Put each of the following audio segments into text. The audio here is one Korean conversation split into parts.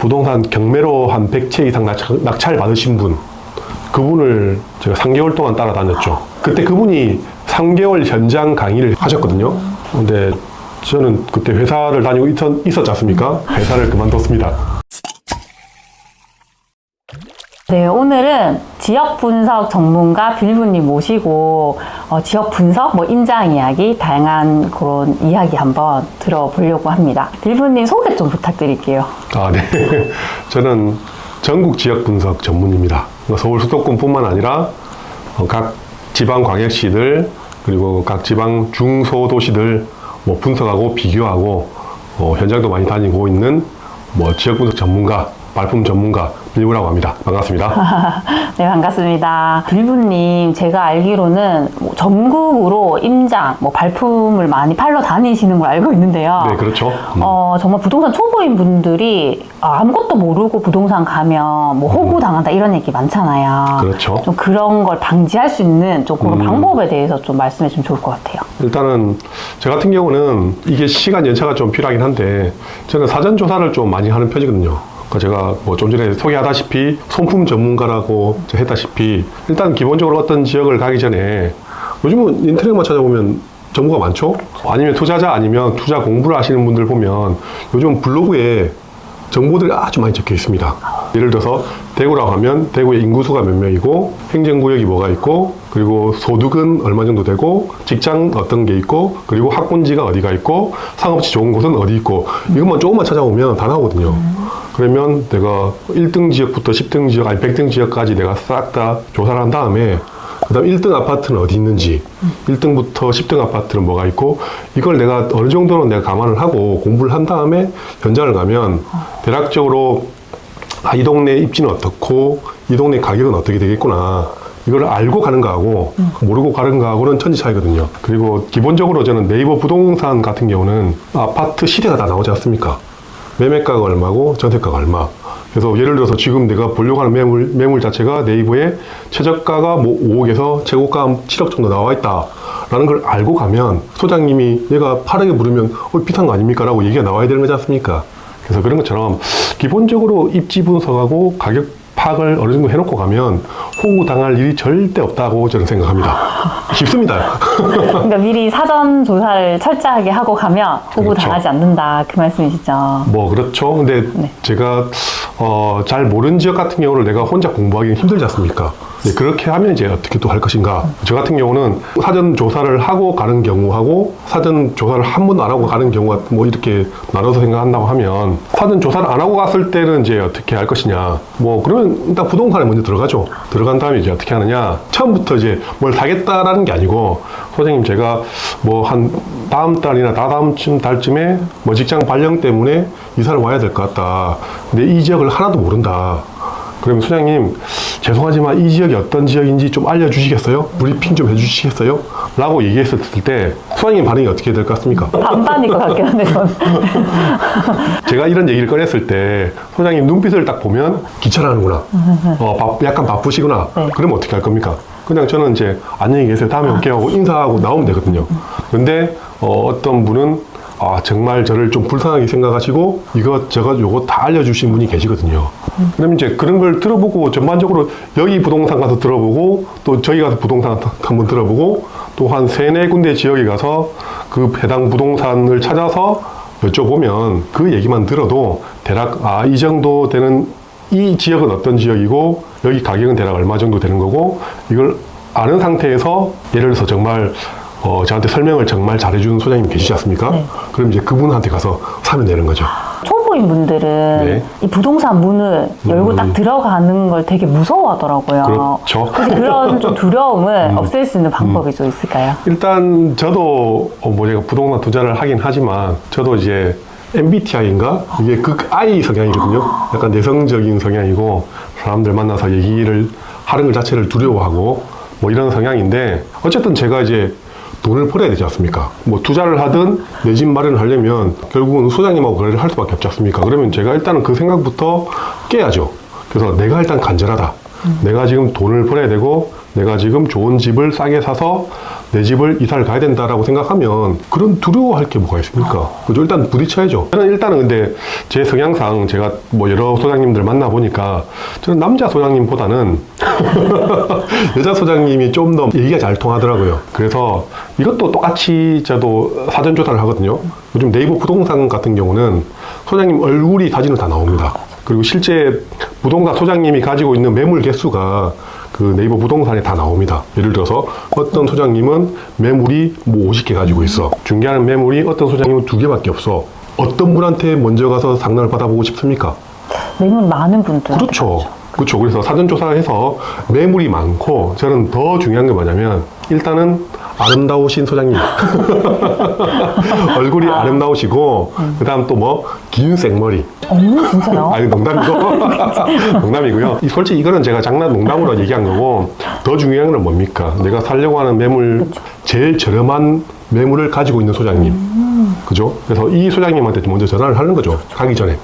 부동산 경매로 한 100채 이상 낙찰, 받으신 분 그분을 제가 3개월 동안 따라다녔죠. 그때 그분이 3개월 현장 강의를 하셨거든요. 근데 저는 그때 회사를 다니고 있었, 있었지 않습니까? 회사를 그만뒀습니다. 네, 오늘은 지역 분석 전문가 빌부님 모시고 어, 지역 분석, 뭐 임장 이야기, 다양한 그런 이야기 한번 들어보려고 합니다. 빌부님 소개 좀 부탁드릴게요. 아, 네. 저는 전국 지역 분석 전문입니다. 뭐 서울 수도권뿐만 아니라 어, 각 지방 광역시들 그리고 각 지방 중소도시들 뭐 분석하고 비교하고 어, 현장도 많이 다니고 있는 뭐 지역 분석 전문가, 발품 전문가 빌부라고 합니다. 반갑습니다. 네, 반갑습니다. 빌부님, 제가 알기로는 뭐 전국으로 임장, 뭐 발품을 많이 팔러 다니시는 걸 알고 있는데요. 네, 그렇죠. 음. 어, 정말 부동산 초보인 분들이 아무것도 모르고 부동산 가면 뭐 호구 당한다 이런 얘기 많잖아요. 그렇죠. 좀 그런 걸 방지할 수 있는 좀 그런 음. 방법에 대해서 좀 말씀해 주면 좋을 것 같아요. 일단은 저 같은 경우는 이게 시간 연차가 좀 필요하긴 한데 저는 사전 조사를 좀 많이 하는 편이거든요. 그러니까 제가 뭐 좀 전에 소개하다시피 손품 전문가라고 했다시피 일단 기본적으로 어떤 지역을 가기 전에 요즘은 인터넷만 찾아보면 정보가 많죠. 아니면 투자자 아니면 투자 공부를 하시는 분들 보면 요즘 블로그에 정보들이 아주 많이 적혀 있습니다. 예를 들어서 대구라고 하면 대구의 인구수가 몇 명이고 행정구역이 뭐가 있고 그리고 소득은 얼마 정도 되고 직장 어떤 게 있고 그리고 학군지가 어디가 있고 상업지 좋은 곳은 어디 있고 이것만 조금만 찾아보면 다 나오거든요. 그러면 내가 1등 지역부터 10등 지역 아니 100등 지역까지 내가 싹 다 조사를 한 다음에 그다음 1등 아파트는 어디 있는지, 1등부터 10등 아파트는 뭐가 있고, 이걸 내가 어느 정도는 내가 감안을 하고 공부를 한 다음에 현장을 가면 대략적으로 아, 이 동네 입지는 어떻고, 이 동네 가격은 어떻게 되겠구나. 이걸 알고 가는 거하고 모르고 가는 거하고는 천지 차이거든요. 그리고 기본적으로 저는 네이버 부동산 같은 경우는 아파트 시대가 다 나오지 않습니까? 매매가가 얼마고 전세가가 얼마. 그래서 예를 들어서 지금 내가 보려고 하는 매물, 매물 자체가 네이버에 최저가가 뭐 5억에서 최고가 7억 정도 나와 있다. 라는 걸 알고 가면 소장님이 얘가 8억에 부르면 어, 비싼 거 아닙니까? 라고 얘기가 나와야 되는 거지 않습니까? 그래서 그런 것처럼 기본적으로 입지 분석하고 가격 파악을 어느 정도 해놓고 가면 호구 당할 일이 절대 없다고 저는 생각합니다. 쉽습니다. 그러니까 미리 사전 조사를 철저하게 하고 가면 호구 그렇죠. 당하지 않는다 그 말씀이시죠. 뭐 그렇죠. 근데 네. 제가 어, 잘 모르는 지역 같은 경우를 내가 혼자 공부하기는 힘들지 않습니까? 네, 그렇게 하면 이제 어떻게 또 할 것인가? 저 같은 경우는 사전 조사를 하고 가는 경우하고 사전 조사를 한 번도 안 하고 가는 경우가 뭐 이렇게 나눠서 생각한다고 하면 사전 조사를 안 하고 갔을 때는 이제 어떻게 할 것이냐? 뭐 그러면 일단 부동산에 먼저 들어가죠. 들어간 다음에 이제 어떻게 하느냐? 처음부터 이제 뭘 사겠다라는 게 아니고 선생님 제가 뭐 한 다음 달이나 다다음 쯤 달쯤에 뭐 직장 발령 때문에 이사를 와야 될 것 같다. 근데 이 지역을 하나도 모른다. 그러면 소장님 죄송하지만 이 지역이 어떤 지역인지 좀 알려주시겠어요? 브리핑 좀 해주시겠어요? 라고 얘기했을 때 소장님 반응이 어떻게 될 것 같습니까? 반반일 것 같긴 한데 저는. 제가 이런 얘기를 꺼냈을 때 소장님 눈빛을 딱 보면 귀찮아하는구나. 어, 바- 약간 바쁘시구나. 네. 그러면 어떻게 할 겁니까? 그냥 저는 이제 안녕히 계세요. 다음에 올게요 하고 인사하고 나오면 되거든요. 근데 어, 어떤 분은 아, 정말 저를 좀 불쌍하게 생각하시고 이것 저것 요거 다 알려주신 분이 계시거든요. 그럼 이제 그런 걸 들어보고 전반적으로 여기 부동산 가서 들어보고 또 저기 가서 부동산 한번 들어보고 또 한 세네 군데 지역에 가서 그 해당 부동산을 찾아서 여쭤보면 그 얘기만 들어도 대략 아 이 정도 되는 이 지역은 어떤 지역이고 여기 가격은 대략 얼마 정도 되는 거고 이걸 아는 상태에서 예를 들어서 정말 어, 저한테 설명을 정말 잘해주는 소장님 계시지 않습니까? 네. 그럼 이제 그분한테 가서 사면 되는 거죠. 초보인 분들은 네. 이 부동산 문을 열고 음. 딱 들어가는 걸 되게 무서워하더라고요. 그렇죠. 음. 그래서 그런 좀 두려움을 없앨 수 있는 방법이 좀 있을까요? 일단 저도 어, 뭐 제가 부동산 투자를 하긴 하지만 저도 이제 MBTI인가 이게 극 I 성향이거든요. 약간 내성적인 성향이고 사람들 만나서 얘기를 하는 것 자체를 두려워하고 뭐 이런 성향인데 어쨌든 제가 이제 돈을 벌어야 되지 않습니까? 뭐 투자를 하든 내 집 마련을 하려면 결국은 소장님하고 거래를 할 수밖에 없지 않습니까? 그러면 제가 일단은 그 생각부터 깨야죠. 그래서 내가 일단 간절하다. 내가 지금 돈을 벌어야 되고 내가 지금 좋은 집을 싸게 사서 내 집을 이사를 가야 된다라고 생각하면 그런 두려워할 게 뭐가 있습니까? 그죠? 일단 부딪혀야죠. 저는 일단은 근데 제 성향상 제가 뭐 여러 소장님들 만나보니까 저는 남자 소장님보다는 여자 소장님이 좀 더 얘기가 잘 통하더라고요. 그래서 이것도 똑같이 저도 사전 조사를 하거든요. 요즘 네이버 부동산 같은 경우는 소장님 얼굴이 사진으로 다 나옵니다. 그리고 실제 부동산 소장님이 가지고 있는 매물 개수가 그 네이버 부동산에 다 나옵니다. 예를 들어서 어떤 소장님은 매물이 뭐 50개 가지고 있어. 중개하는 매물이 어떤 소장님은 두 개밖에 없어. 어떤 분한테 먼저 가서 상담을 받아보고 싶습니까? 매물 많은 분들. 그렇죠. 그렇죠. 그래서 사전 조사해서 매물이 많고 저는 더 중요한 게 뭐냐면 일단은 아름다우신 소장님 얼굴이 아 름다우시고 그다음 또 뭐 긴 생머리 어, 진짜요? 아니 농담이고 농담이고요. 이 솔직히 이거는 제가 장난 농담으로 얘기한 거고 더 중요한 건 뭡니까? 내가 살려고 하는 매물 제일 저렴한 매물을 가지고 있는 소장님. 그죠? 그래서 이 소장님한테 먼저 전화를 하는 거죠. 가기 전에.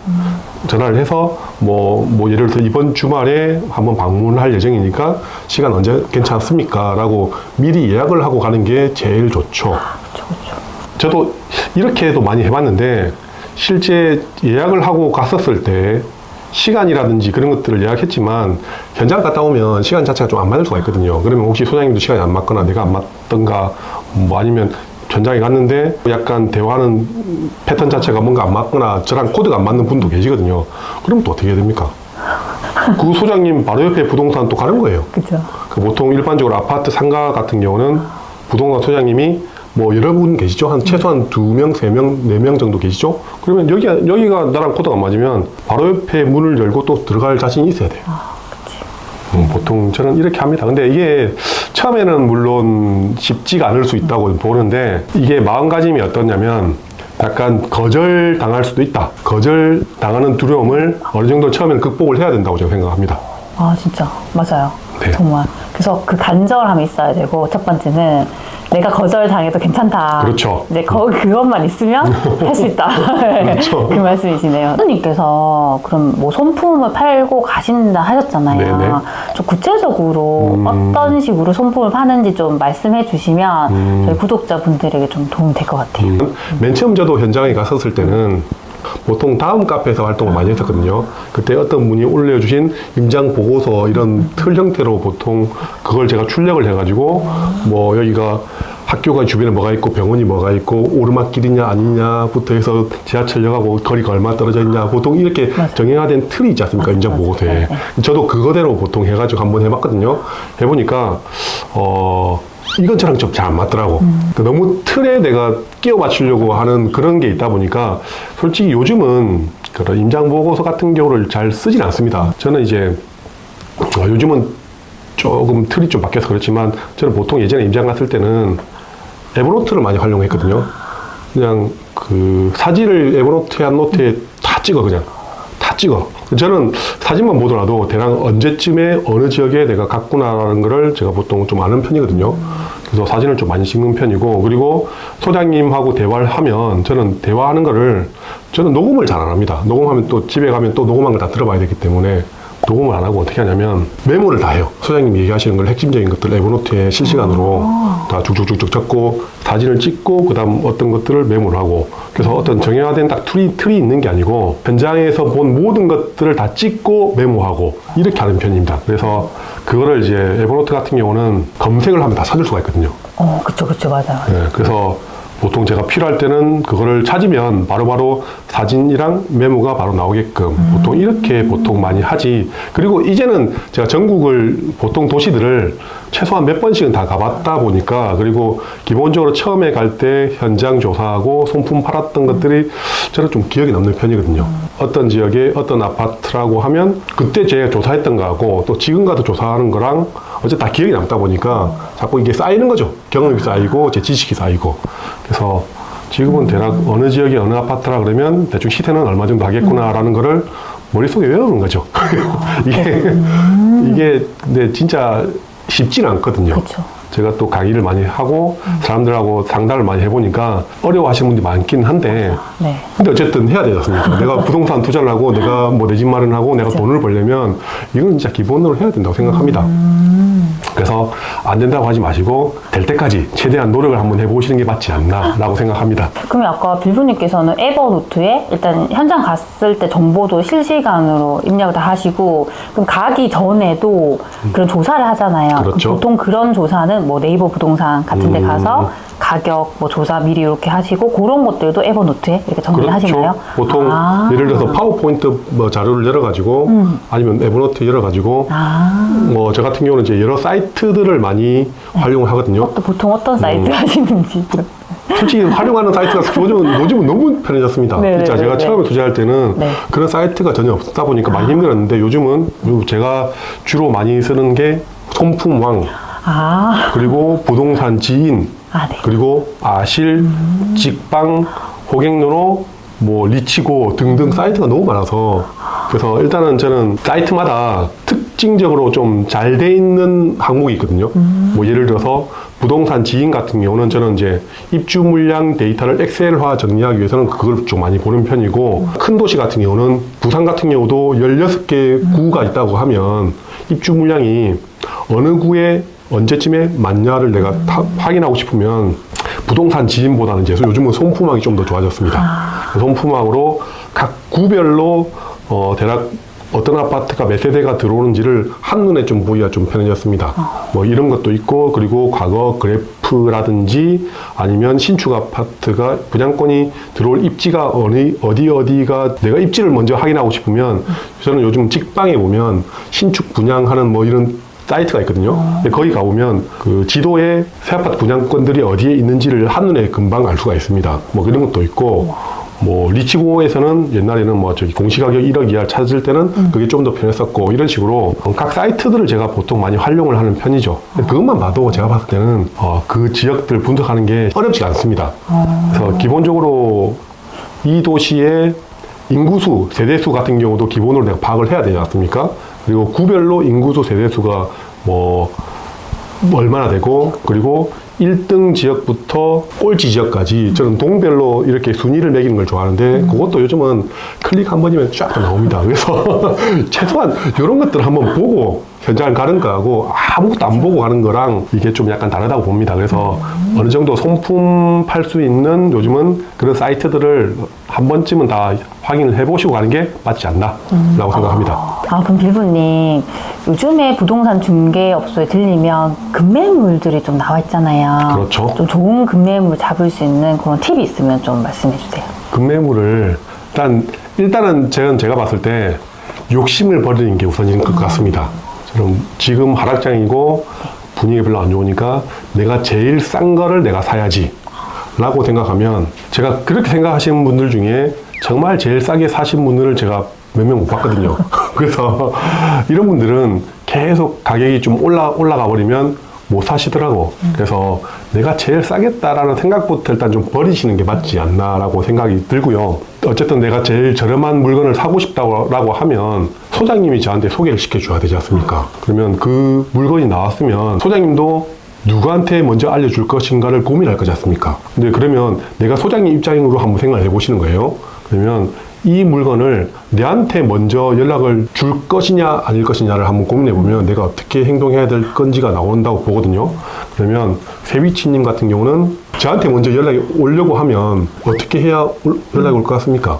전화를 해서 뭐, 뭐 예를 들어서 이번 주말에 한번 방문할 예정이니까 시간 언제 괜찮습니까? 라고 미리 예약을 하고 가는 게 제일 좋죠. 그렇죠. 저도 이렇게도 많이 해봤는데 실제 예약을 하고 갔었을 때 시간이라든지 그런 것들을 예약했지만 현장 갔다 오면 시간 자체가 좀 안 맞을 수가 있거든요. 그러면 혹시 소장님도 시간이 안 맞거나 내가 안 맞던가 뭐 아니면 현장에 갔는데 약간 대화하는 패턴 자체가 뭔가 안 맞거나 저랑 코드가 안 맞는 분도 계시거든요. 그럼 또 어떻게 해야 됩니까? 그 소장님 바로 옆에 부동산 또 가는 거예요. 그죠. 그 보통 일반적으로 아파트 상가 같은 경우는 부동산 소장님이 뭐 여러 분 계시죠? 한 최소한 두 명, 세 명, 네 명 정도 계시죠? 그러면 여기 여기가 나랑 코드가 안 맞으면 바로 옆에 문을 열고 또 들어갈 자신이 있어야 돼요. 음, 보통 저는 이렇게 합니다. 근데 이게 처음에는 물론 쉽지가 않을 수 있다고 보는데 이게 마음가짐이 어떠냐면 약간 거절 당할 수도 있다. 거절 당하는 두려움을 어느 정도 처음에는 극복을 해야 된다고 제가 생각합니다. 아, 진짜. 맞아요. 네. 정말. 그래서 그 간절함이 있어야 되고, 첫 번째는 내가 거절당해도 괜찮다. 그렇죠. 이제 거, 그것만 있으면 할 수 있다. 그렇죠. 그 말씀이시네요. 선생님께서 그럼 뭐 손품을 팔고 가신다 하셨잖아요. 네네. 좀 구체적으로 음. 어떤 식으로 손품을 파는지 좀 말씀해 주시면 음. 저희 구독자분들에게 좀 도움이 될 것 같아요. 음, 맨 처음 저도 현장에 갔었을 때는 보통 다음 카페에서 활동을 많이 했었거든요. 그때 어떤 분이 올려주신 임장 보고서 이런 틀 형태로 보통 그걸 제가 출력을 해가지고 뭐 여기가 학교가 주변에 뭐가 있고 병원이 뭐가 있고 오르막길이냐 아니냐부터 해서 지하철역하고 거리가 얼마 떨어져 있냐 보통 이렇게 맞아요. 정형화된 틀이 있지 않습니까 맞아요. 보고서에 네, 저도 그거대로 보통 해가지고 한번 해봤거든요. 해보니까 어 이건 저랑 좀 잘 안 맞더라고. 그러니까 너무 틀에 내가 끼워 맞추려고 하는 그런 게 있다 보니까 솔직히 요즘은 그런 임장 보고서 같은 경우를 잘 쓰진 않습니다. 저는 이제 어, 요즘은 조금 틀이 좀 바뀌어서 그렇지만 저는 보통 예전에 임장 갔을 때는 에버노트를 많이 활용했거든요. 그냥 그 사진을 에버노트에 한 노트에 다 찍어 그냥 다 찍어. 저는 사진만 보더라도 대략 언제쯤에 어느 지역에 내가 갔구나라는 거를 제가 보통 좀 아는 편이거든요. 그래서 사진을 좀 많이 찍는 편이고 그리고 소장님하고 대화를 하면 저는 대화하는 거를 저는 녹음을 잘 안 합니다. 녹음하면 또 집에 가면 또 녹음한 걸 다 들어봐야 되기 때문에 녹음을 안 하고 어떻게 하냐면 메모를 다 해요. 소장님이 얘기하시는 걸 핵심적인 것들 에버노트에 실시간으로 다 쭉쭉쭉쭉 적고 사진을 찍고 그다음 어떤 것들을 메모를 하고 그래서 어떤 정형화된 딱 틀이, 틀이 있는 게 아니고 현장에서 본 모든 것들을 다 찍고 메모하고 이렇게 하는 편입니다. 그래서 그거를 이제 에버노트 같은 경우는 검색을 하면 다 찾을 수가 있거든요. 어, 그쵸, 그쵸, 맞아요. 네, 그래서 보통 제가 필요할 때는 그거를 찾으면 바로바로 사진이랑 메모가 바로 나오게끔 보통 이렇게 보통 많이 하지. 그리고 이제는 제가 전국을 보통 도시들을 최소한 몇 번씩은 다 가봤다 보니까 그리고 기본적으로 처음에 갈 때 현장 조사하고 손품 팔았던 것들이 저는 좀 기억에 남는 편이거든요. 어떤 지역에 어떤 아파트라고 하면 그때 제가 조사했던 거하고 또 지금 가도 조사하는 거랑 어제 다 기억이 남다 보니까 자꾸 이게 쌓이는 거죠. 경험이 쌓이고 제 지식이 쌓이고. 그래서 지금은 대략 어느 지역에 어느 아파트라 그러면 대충 시세는 얼마 정도 하겠구나라는 거를 머릿속에 외우는 거죠. 이게, 이게 근데 진짜 쉽지는 않거든요. 그쵸. 제가 또 강의를 많이 하고 사람들하고 상담을 많이 해보니까 어려워하시는 분들이 많긴 한데 네. 근데 어쨌든 해야 되지 않습니까? 내가 부동산 투자를 하고 내가 뭐 내 집 마련하고 내가 그죠. 돈을 벌려면 이건 진짜 기본으로 해야 된다고 생각합니다. 그래서 안 된다고 하지 마시고 될 때까지 최대한 노력을 한번 해보시는 게 맞지 않나라고 생각합니다. 그러면 아까 빌부님께서는 에버노트에 일단 현장 갔을 때 정보도 실시간으로 입력을 다 하시고 그럼 가기 전에도 그런 조사를 하잖아요. 그럼 그렇죠. 보통 그런 조사는 뭐 네이버 부동산 같은 데 음. 가서 가격 뭐 조사 미리 이렇게 하시고 그런 것들도 에버노트에 이렇게 정리를 하시나요? 그렇죠. 보통 아. 음. 예를 들어서 파워포인트 뭐 자료를 열어가지고 아니면 에버노트 열어가지고 아. 뭐 저 같은 경우는 이제 여러 사이트 들을 많이 활용을 하거든요. 또 보통 어떤 사이트 음. 하시는지 솔직히 활용하는 사이트가 요즘은, 요즘은 너무 편해졌습니다. 네, 진짜 네, 제가 네, 처음에 네. 투자할 때는 네. 그런 사이트가 전혀 없다 보니까 많이 힘들었는데 요즘은 제가 주로 많이 쓰는 게 손품왕 아, 그리고 부동산 지인 아 네. 그리고 아실, 직방, 호갱노노, 뭐 리치고 등등 사이트가 너무 많아서 그래서 일단은 저는 사이트마다 특징적으로 좀 잘 돼 있는 항목이 있거든요. 뭐 예를 들어서 부동산 지인 같은 경우는 저는 이제 입주 물량 데이터를 엑셀화 정리하기 위해서는 그걸 좀 많이 보는 편이고 큰 도시 같은 경우는 부산 같은 경우도 16개 구가 있다고 하면 입주 물량이 어느 구에 언제쯤에 맞냐를 내가 다- 확인하고 싶으면 부동산 지인보다는 이제 요즘은 손품왕이 좀 더 좋아졌습니다. 손품왕으로 각 구별로 어, 대략 어떤 아파트가 몇 세대가 들어오는지를 한눈에 좀 보기가 좀 편해졌습니다. 뭐 이런 것도 있고 그리고 과거 그래프라든지 아니면 신축 아파트가 분양권이 들어올 입지가 어느 어디 어디가 내가 입지를 먼저 확인하고 싶으면 저는 요즘 직방에 보면 신축 분양하는 뭐 이런 사이트가 있거든요. 근데 거기 가보면 그 지도에 새 아파트 분양권들이 어디에 있는지를 한눈에 금방 알 수가 있습니다. 뭐 그런 것도 있고, 뭐 리치고에서는 옛날에는 뭐 저기 공시가격 1억 이하 찾을 때는 그게 좀 더 편했었고 이런 식으로 각 사이트들을 제가 보통 많이 활용을 하는 편이죠. 근데 그것만 봐도 제가 봤을 때는 어, 그 지역들 분석하는 게 어렵지 않습니다. 그래서 기본적으로 이 도시의 인구수, 세대수 같은 경우도 기본으로 내가 파악을 해야 되지 않습니까? 그리고 구별로 인구수, 세대수가 뭐 얼마나 되고 그리고 1등 지역부터 꼴찌 지역까지 저는 동별로 이렇게 순위를 매기는 걸 좋아하는데 그것도 요즘은 클릭 한 번이면 쫙 다 나옵니다. 그래서 최소한 이런 것들 한번 보고 현장을 가는 거하고 아무것도 안 보고 가는 거랑 이게 좀 약간 다르다고 봅니다. 그래서 어느 정도 손품 팔 수 있는 요즘은 그런 사이트들을 한 번쯤은 다 확인을 해보시고 가는 게 맞지 않나라고 생각합니다. 아, 그럼 빌부님, 요즘에 부동산 중개업소에 들리면 급매물들이 좀 나와 있잖아요. 그렇죠. 좀 좋은 급매물 잡을 수 있는 그런 팁이 있으면 좀 말씀해 주세요. 급매물을 일단 일단은 제가 제가 봤을 때 욕심을 버리는 게 우선인 것 같습니다. 저는 지금 하락장이고 분위기 별로 안 좋으니까 내가 제일 싼 거를 내가 사야지. 라고 생각하면 제가 그렇게 생각하시는 분들 중에 정말 제일 싸게 사신 분들을 제가 몇 명 못 봤거든요. 그래서 이런 분들은 계속 가격이 좀 올라, 올라가 버리면 못 사시더라고. 그래서 내가 제일 싸겠다라는 생각부터 일단 좀 버리시는 게 맞지 않나라고 생각이 들고요. 어쨌든 내가 제일 저렴한 물건을 사고 싶다고 하면 소장님이 저한테 소개를 시켜줘야 되지 않습니까? 그러면 그 물건이 나왔으면 소장님도 누구한테 먼저 알려줄 것인가를 고민할 거지 않습니까? 근데 그러면 내가 소장님 입장으로 한번 생각을 해보시는 거예요. 그러면 이 물건을 내한테 먼저 연락을 줄 것이냐 아닐 것이냐를 한번 고민해 보면 내가 어떻게 행동해야 될 건지가 나온다고 보거든요. 그러면 세비치님 같은 경우는 저한테 먼저 연락이 오려고 하면 어떻게 해야 올- 연락이 올 것 같습니까?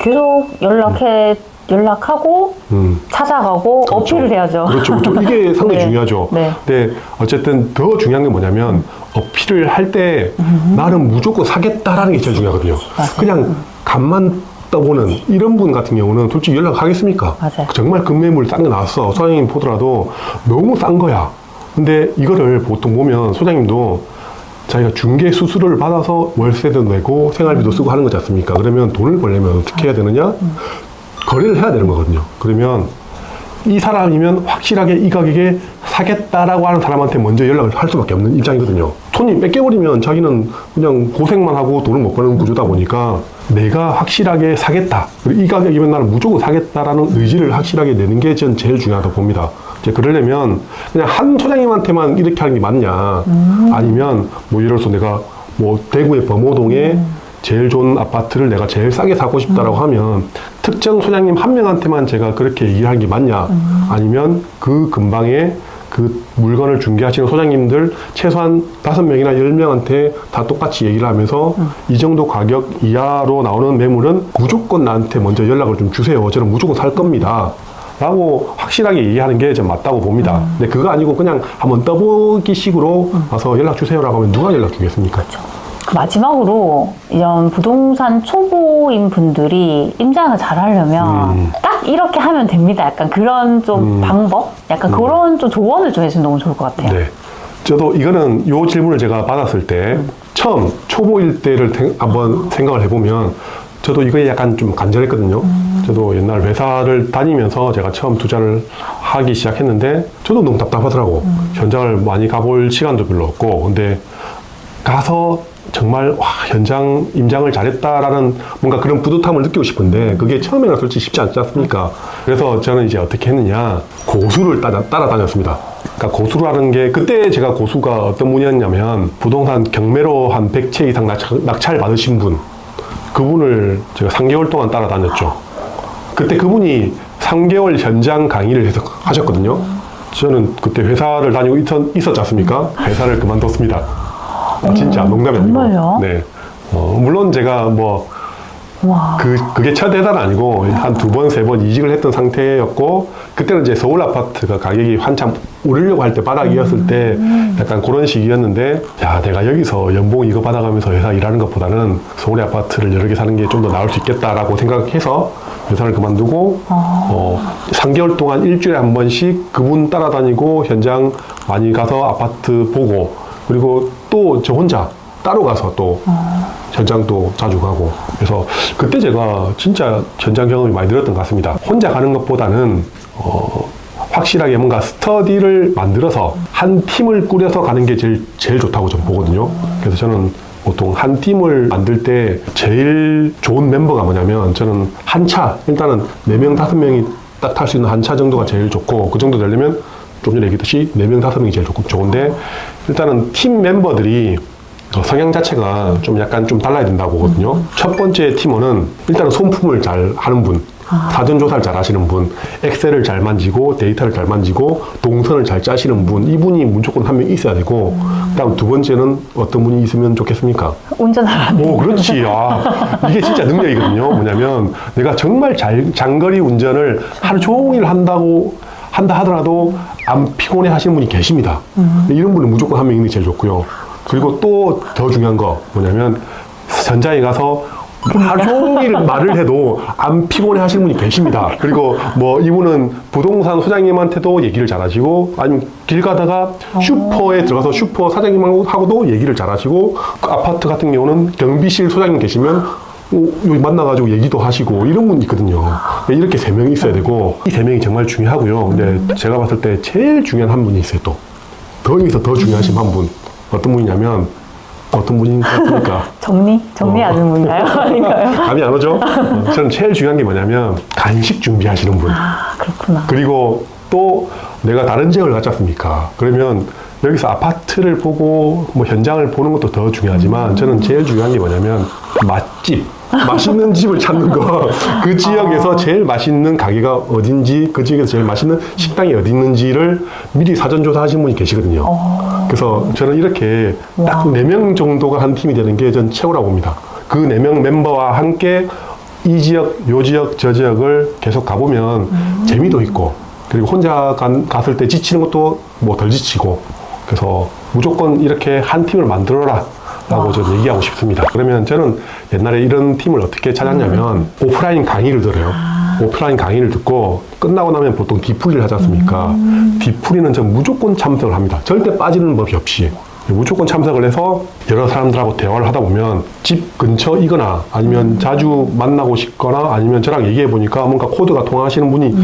계속 연락해, 연락하고, 음. 찾아가고, 어필을 해야죠. 그렇죠. 그렇죠. 이게 상당히 네. 중요하죠. 네. 근데 어쨌든 더 중요한 게 뭐냐면 어필을 할 때 나는 무조건 사겠다라는 게 제일 중요하거든요. 맞아요. 그냥 간만 떠보는 이런 분 같은 경우는 솔직히 연락하겠습니까? 맞아요. 정말 급매물 싼 거 나왔어. 소장님 보더라도 너무 싼 거야. 근데 이거를 보통 보면 소장님도 자기가 중개 수수료를 받아서 월세도 내고 생활비도 쓰고 하는 거지 않습니까? 그러면 돈을 벌려면 어떻게 해야 되느냐? 거래를 해야 되는 거거든요. 그러면 이 사람이면 확실하게 이 가격에 사겠다라고 하는 사람한테 먼저 연락을 할 수밖에 없는 입장이거든요. 손님 뺏겨버리면 자기는 그냥 고생만 하고 돈을 못 버는 구조다 보니까 내가 확실하게 사겠다. 그리고 이 가격이면 나는 무조건 사겠다라는 의지를 확실하게 내는 게 전 제일 중요하다고 봅니다. 이제 그러려면 그냥 한 소장님한테만 이렇게 하는 게 맞냐. 아니면 뭐 예를 들어서 내가 뭐 대구의 범호동에 제일 좋은 아파트를 내가 제일 싸게 사고 싶다라고 하면 특정 소장님 한 명한테만 제가 그렇게 얘기하는 게 맞냐 아니면 그 근방에 그그 물건을 중개하시는 소장님들 최소한 다섯 명이나 열 명한테 다 똑같이 얘기를 하면서 이 정도 가격 이하로 나오는 매물은 무조건 나한테 먼저 연락을 좀 주세요. 저는 무조건 살 겁니다. 라고 확실하게 얘기하는 게 좀 맞다고 봅니다. 근데 그거 아니고 그냥 한번 떠보기 식으로 와서 연락 주세요라고 하면 누가 연락 주겠습니까? 그 마지막으로 이런 부동산 초보인 분들이 임장을 잘 하려면 음. 딱 이렇게 하면 됩니다. 약간 그런 좀 방법? 약간 그런 좀 조언을 좀 해주면 너무 좋을 것 같아요. 네. 저도 이거는 요 질문을 제가 받았을 때 처음 초보일 때를 생- 한번 생각을 해보면 저도 이거에 약간 좀 간절했거든요. 저도 옛날 회사를 다니면서 제가 처음 투자를 하기 시작했는데 저도 너무 답답하더라고. 현장을 많이 가볼 시간도 별로 없고 근데 가서 정말 와 현장 임장을 잘했다라는 뭔가 그런 뿌듯함을 느끼고 싶은데 그게 처음에는 솔직히 쉽지 않지 않습니까? 그래서 저는 이제 어떻게 했느냐 고수를 따라, 따라다녔습니다. 그러니까 고수라는 게 그때 제가 고수가 어떤 분이었냐면 부동산 경매로 한 100채 이상 낙찰, 낙찰 받으신 분 그분을 제가 3개월 동안 따라다녔죠. 그때 그분이 3개월 현장 강의를 해서 하셨거든요. 저는 그때 회사를 다니고 있었, 있었지 않습니까? 회사를 그만뒀습니다. 아, 진짜 농담이 아니고. 정말요? 네. 어, 물론 제가 뭐 와. 그, 그게 첫 회사는 아니고 한 두 번, 세 번 이직을 했던 상태였고 그때는 이제 서울 아파트가 가격이 한참 오르려고 할 때 바닥이었을 때 약간 그런 시기였는데 야 내가 여기서 연봉 이거 받아가면서 회사 일하는 것보다는 서울의 아파트를 여러 개 사는 게 좀 더 나을 수 있겠다라고 생각해서 회사를 그만두고 어, 3개월 동안 일주일에 한 번씩 그분 따라다니고 현장 많이 가서 아파트 보고 그리고 또 저 혼자 따로 가서 또 현장도 자주 가고 그래서 그때 제가 진짜 현장 경험이 많이 늘었던 것 같습니다. 혼자 가는 것보다는 어, 확실하게 뭔가 스터디를 만들어서 한 팀을 꾸려서 가는 게 제일 제일 좋다고 저는 보거든요. 그래서 저는 보통 한 팀을 만들 때 제일 좋은 멤버가 뭐냐면 저는 한 차 일단은 네 명 다섯 명이 딱 탈 수 있는 한 차 정도가 제일 좋고 그 정도 되려면 좀 전에 얘기했듯이 네명 다섯 명이 제일 좋고 좋은데 일단은 팀 멤버들이 어, 성향 자체가 좀 약간 좀 달라야 된다고 보거든요. 첫 번째 팀원은 일단은 손품을 잘 하는 분, 사전 조사를 잘 하시는 분, 엑셀을 잘 만지고 데이터를 잘 만지고 동선을 잘 짜시는 분, 이분이 무조건 한 명 있어야 되고, 그다음 두 번째는 어떤 분이 있으면 좋겠습니까? 운전하는 오, 그렇지. 아, 이게 진짜 능력이거든요. 뭐냐면 내가 정말 잘, 장거리 운전을 하루 종일 한다고 한다 하더라도 안 피곤해 하시는 분이 계십니다. 이런 분은 무조건 한 명 있는 게 제일 좋고요. 그리고 또 더 중요한 거 뭐냐면 현장에 가서 하루 종일 말을 해도 안 피곤해 하시는 분이 계십니다. 그리고 뭐 이분은 부동산 소장님한테도 얘기를 잘 하시고 아니면 길 가다가 슈퍼에 들어가서 슈퍼 사장님하고도 얘기를 잘 하시고 그 아파트 같은 경우는 경비실 소장님 계시면 어, 여기 만나가지고 얘기도 하시고 이런 분이 있거든요. 이렇게 세 명이 있어야 되고 이 세 명이 정말 중요하고요. 근데 제가 봤을 때 제일 중요한 한 분이 있어요 또. 더 여기서 더 중요하신 한 분. 어떤 분이냐면 어떤 것 같습니까? 정리? 정리 하는 분인가요? 아닌가요? 감이 안 오죠? 어, 저는 제일 중요한 게 뭐냐면 간식 준비하시는 분. 아, 그렇구나. 그리고 또 내가 다른 지역을 갔지 않습니까? 그러면 여기서 아파트를 보고 뭐 현장을 보는 것도 더 중요하지만 저는 제일 중요한 게 뭐냐면 맛집. 맛있는 집을 찾는 거. 그 지역에서 제일 맛있는 가게가 어딘지, 그 지역에서 제일 맛있는 식당이 어디 있는지를 미리 사전 조사 하신 분이 계시거든요. 그래서 저는 이렇게 딱 네 명 정도가 한 팀이 되는 게 전 최고라고 봅니다. 그 네 명 멤버와 함께 이 지역, 요 지역, 저 지역을 계속 가보면 재미도 있고, 그리고 혼자 간- 갔을 때 지치는 것도 뭐 덜 지치고, 그래서 무조건 이렇게 한 팀을 만들어라. 라고 저는 얘기하고 싶습니다. 그러면 저는 옛날에 이런 팀을 어떻게 찾았냐면 오프라인 강의를 들어요. 오프라인 강의를 듣고 끝나고 나면 보통 디풀이를 하지 않습니까? 디풀이는 전 무조건 참석을 합니다. 절대 빠지는 법이 없이. 무조건 참석을 해서 여러 사람들하고 대화를 하다 보면 집 근처이거나 아니면 자주 만나고 싶거나 아니면 저랑 얘기해 보니까 뭔가 코드가 통하시는 분이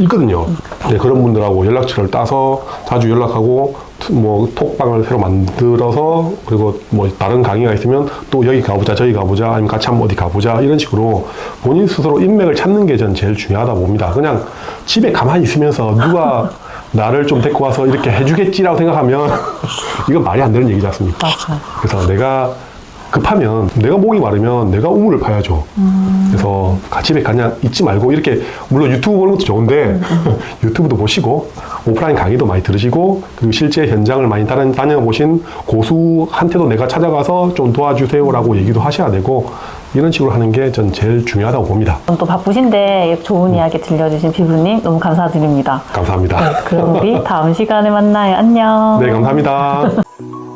있거든요. 네, 그런 분들하고 연락처를 따서 자주 연락하고 뭐 톡방을 새로 만들어서 그리고 뭐 다른 강의가 있으면 또 여기 가보자 저기 가보자 아니면 같이 한번 어디 가보자 이런 식으로 본인 스스로 인맥을 찾는 게 전 제일 중요하다고 봅니다. 그냥 집에 가만히 있으면서 누가 나를 좀 데리고 와서 이렇게 해주겠지라고 생각하면 이건 말이 안 되는 얘기지 않습니까? 그래서 내가 급하면 내가 목이 마르면 내가 우물을 파야죠. 그래서 가- 집에 그냥 있지 말고 이렇게 물론 유튜브 보는 것도 좋은데 유튜브도 보시고 오프라인 강의도 많이 들으시고 그리고 실제 현장을 많이 다녀- 다녀보신 고수한테도 내가 찾아가서 좀 도와주세요라고 얘기도 하셔야 되고 이런 식으로 하는 게 전 제일 중요하다고 봅니다. 또 바쁘신데 좋은 이야기 들려주신 비부님 너무 감사드립니다. 감사합니다. 그럼 우리 다음 시간에 만나요. 안녕. 네, 감사합니다.